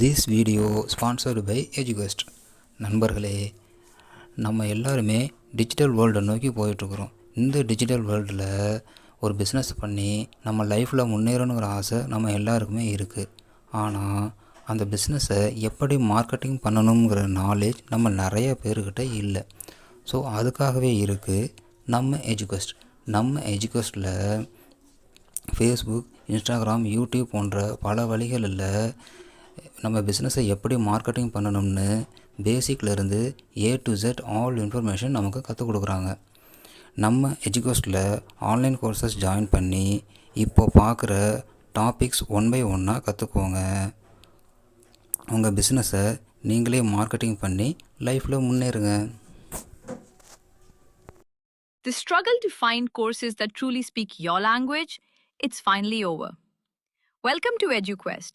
This video sponsored by Edugust நண்பர்களே நம்ம எல்லாருமே டிஜிட்டல் வேர்ல்டை நோக்கி போயிட்டுருக்குறோம். இந்த டிஜிட்டல் வேர்ல்டில் ஒரு பிஸ்னஸ் பண்ணி நம்ம லைஃப்பில் முன்னேறணுங்கிற ஆசை நம்ம எல்லாருக்குமே இருக்குது ஆனால் அந்த பிஸ்னஸை எப்படி மார்க்கெட்டிங் பண்ணணுங்கிற நாலேஜ் நம்ம நிறைய பேர்கிட்ட இல்லை. ஸோ அதுக்காகவே இருக்குது நம்ம எஜுகஸ்ட் நம்ம எஜுகஸ்டில் ஃபேஸ்புக் இன்ஸ்டாகிராம் யூடியூப் போன்ற பல வழிகளில் நம்ம பிஸ்னஸை எப்படி மார்க்கெட்டிங் பண்ணணும்னு பேசிக்லேருந்து A to Z all information நமக்கு கற்றுக் கொடுக்குறாங்க. நம்ம எஜுகோஸ்டில் ஆன்லைன் கோர்சஸ் ஜாயின் பண்ணி இப்போ பார்க்குற டாபிக்ஸ் ஒன் பை ஒன்னாக கற்றுக்கோங்க உங்கள் பிஸ்னஸை நீங்களே மார்க்கெட்டிங் பண்ணி லைஃப்பில் முன்னேறுங்க. The struggle to find courses that truly speak your language, it's finally over. Welcome to EduQuest,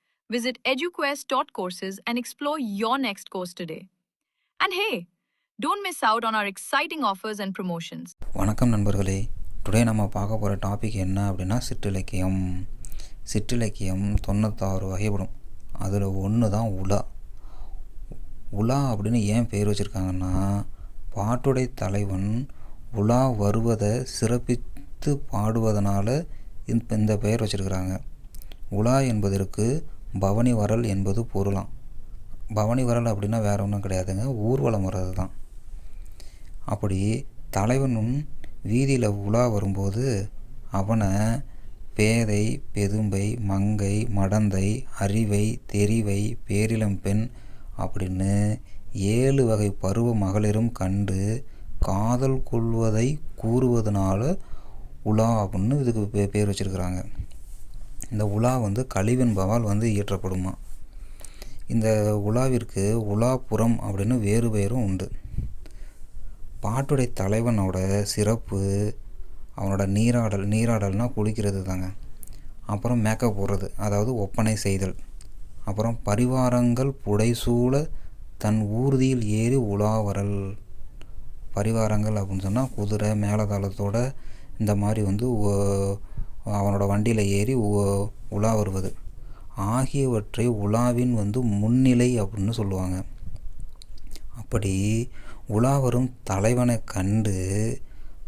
Visit eduquest.courses and explore your next course today. And hey, don't miss out on our exciting offers and promotions. வணக்கம் நண்பர்களே. Today நம்ம பார்க்க போகிற topic என்ன அப்படின்னா சிற்றிலக்கியம். சிற்றிலக்கியம் தொண்ணூத்தாறு வகைப்படும். அதில் ஒன்று தான் உலா. உலா அப்படின்னு ஏன் பேர் வச்சுருக்காங்கன்னா பாட்டுடை தலைவன் உலா வருவதை சிறப்பித்து பாடுவதனால இந்த இந்த பெயர் வச்சுருக்கிறாங்க. உலா என்பதற்கு பவனி வரல் என்பது பொருளாம். பவனி வரல் அப்படின்னா வேற ஒன்றும் கிடையாதுங்க. ஊர்வலம் வர்றது தான். அப்படி தலைவனும் வீதியில் உலா வரும்போது அவனை பேதை பெதும்பை மங்கை மடந்தை அறிவை தெரிவை பேரிளம்பெண் அப்படின்னு ஏழு வகை பருவ மகளிரும் கண்டு காதல் கொள்வதை கூறுவதனால உலா அப்படின்னு இதுக்கு பே- பேர் வச்சிருக்கிறாங்க. இந்த உலா வந்து கழிவென்பவால் வந்து இயற்றப்படுமா? இந்த உலாவிற்கு உலாப்புறம் அப்படின்னு வேறு பெயரும் உண்டு. பாட்டுடை தலைவனோட சிறப்பு அவனோட நீராடல் நீராடல்னா குளிக்கிறது தாங்க. அப்புறம் மேக்கப் போடுறது அதாவது ஒப்பனை செய்தல். அப்புறம் பரிவாரங்கள் புடைசூழ தன் ஊர்தியில் ஏறி உலாவரல் பரிவாரங்கள் அப்படின்னு சொன்னால் குதிரை மேலதாளத்தோட இந்த மாதிரி வந்து அவனோட வண்டியில் ஏறி உலா வருவது. ஆகியவற்றை உலாவின் வந்து முன்னிலை அப்படின்னு சொல்லுவாங்க. அப்படி உலா வரும் தலைவனை கண்டு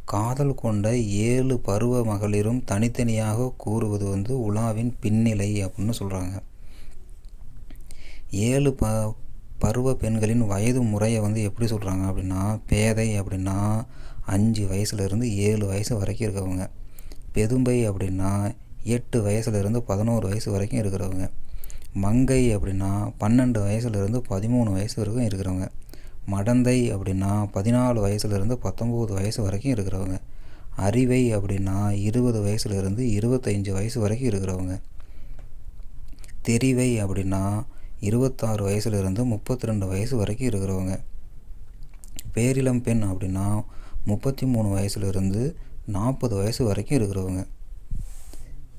காதல் கொண்ட ஏழு பருவ மகளிரும் தனித்தனியாக கூறுவது வந்து உலாவின் பின்னிலை அப்படின்னு சொல்கிறாங்க ஏழு ப பருவ பெண்களின் வயது முறையை வந்து எப்படி சொல்கிறாங்க அப்படின்னா பேதை அப்படின்னா அஞ்சு வயசுலேருந்து ஏழு வயசு வரைக்கும் இருக்கவங்க. பெதும்பை அப்படின்னா எட்டு வயசுலேருந்து பதினோரு வயசு வரைக்கும் இருக்கிறவங்க. மங்கை அப்படின்னா பன்னெண்டு வயசுலேருந்து பதிமூணு வயசு வரைக்கும் இருக்கிறவங்க. மடந்தை அப்படின்னா பதினாலு வயசுலேருந்து பத்தொம்போது வயசு வரைக்கும் இருக்கிறவங்க. அறிவை அப்படின்னா இருபது வயசுலேருந்து இருபத்தஞ்சு வயசு வரைக்கும் இருக்கிறவங்க. தெரிவை அப்படின்னா இருபத்தாறு வயசுலேருந்து முப்பத்தி ரெண்டு வயசு வரைக்கும் இருக்கிறவங்க. பேரிளம் பெண் அப்படின்னா முப்பத்தி மூணு வயசுலேருந்து நாற்பது வயசு வரைக்கும் இருக்கிறவங்க.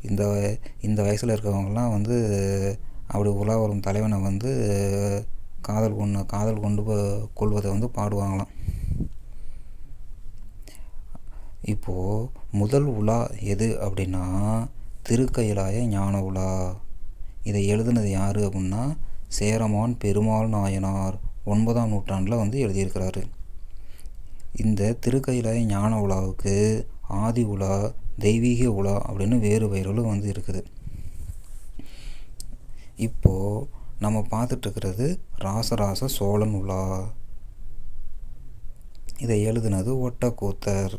இந்த வ- இந்த வயசில் இருக்கிறவங்கலாம் வந்து அப்படி உலா வரும் தலைவனை வந்து காதல் கொண்டு காதல் கொண்டு போ- கொள்வதை வந்து பாடுவாங்களாம். இப்போது முதல் உலா எது அப்படின்னா திருக்கையிலாய ஞான உலா. இதை எழுதுனது யார் அப்படின்னா சேரமான் பெருமாள் நாயனார் ஒன்பதாம் நூற்றாண்டில் வந்து எழுதியிருக்கிறாரு. இந்த திருக்கையிலாய ஞான உலாவுக்கு ஆதி உலா தெய்வீக உலா அப்படின்னு வேறு பெயர்களும் வந்து இருக்குது. இப்போது நம்ம பார்த்துட்டுருக்கிறது ராசராச சோழன் உலா. இதை எழுதுனது ஒட்டக்கூத்தர்.